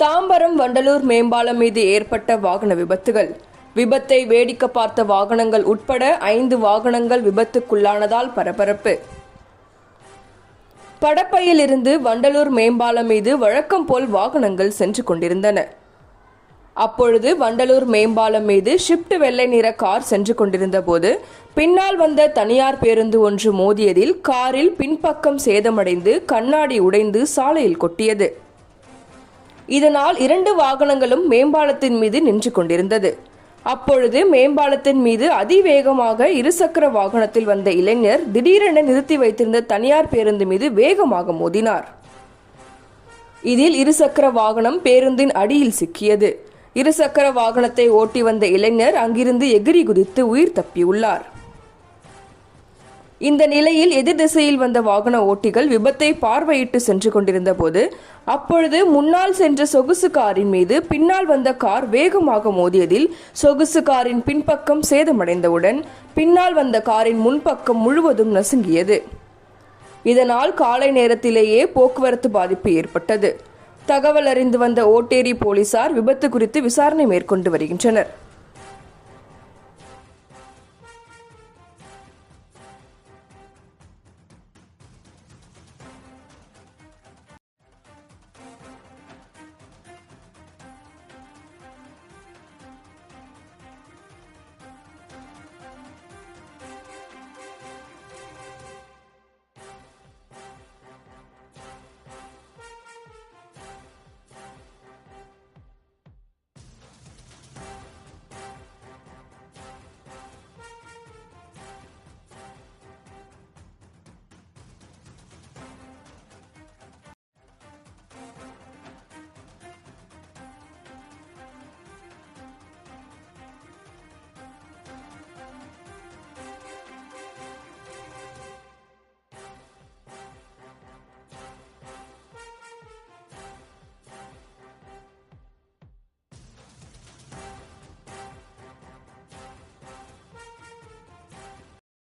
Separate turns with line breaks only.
தாம்பரம் வண்டலூர் மேம்பாலம் மீது ஏற்பட்ட வாகன விபத்துகள். விபத்தை வேடிக்கை பார்த்த வாகனங்கள் உட்பட ஐந்து வாகனங்கள் விபத்துக்குள்ளானதால் பரபரப்பு. படப்பையிலிருந்து வண்டலூர் மேம்பாலம் மீது வழக்கம் போல் வாகனங்கள் சென்று கொண்டிருந்தன. அப்பொழுது வண்டலூர் மேம்பாலம் மீது ஷிப்ட் வெள்ளை நிற கார் சென்று கொண்டிருந்த போது பின்னால் வந்த தனியார் பேருந்து ஒன்று மோதியதில் காரில் பின்பக்கம் சேதமடைந்து கண்ணாடி உடைந்து சாலையில் கொட்டியது. இதனால் இரண்டு வாகனங்களும் மேம்பாலத்தின் மீது நின்று கொண்டிருந்தது. அப்பொழுது மேம்பாலத்தின் மீது அதிவேகமாக இருசக்கர வாகனத்தில் வந்த இளைஞர் திடீரென நிறுத்தி வைத்திருந்த தனியார் பேருந்து மீது வேகமாக மோதினார். இதில் இருசக்கர வாகனம் பேருந்தின் அடியில் சிக்கியது. இருசக்கர வாகனத்தை ஓட்டி வந்த இளைஞர் அங்கிருந்து எகிரி குதித்து உயிர் தப்பியுள்ளார். இந்த நிலையில் எதிர் திசையில் வந்த வாகன ஓட்டிகள் விபத்தை பார்வையிட்டு சென்று கொண்டிருந்த போது அப்பொழுது முன்னால் சென்ற சொகுசு காரின் மீது பின்னால் வந்த கார் வேகமாக மோதியதில் சொகுசு காரின் பின்பக்கம் சேதமடைந்தவுடன் பின்னால் வந்த காரின் முன்பக்கம் முழுவதும் நசுங்கியது. இதனால் காலை நேரத்திலேயே போக்குவரத்து பாதிப்பு ஏற்பட்டது. தகவல் அறிந்து வந்த ஓட்டேரி போலீசார் விபத்து குறித்து விசாரணை மேற்கொண்டு வருகின்றனர்.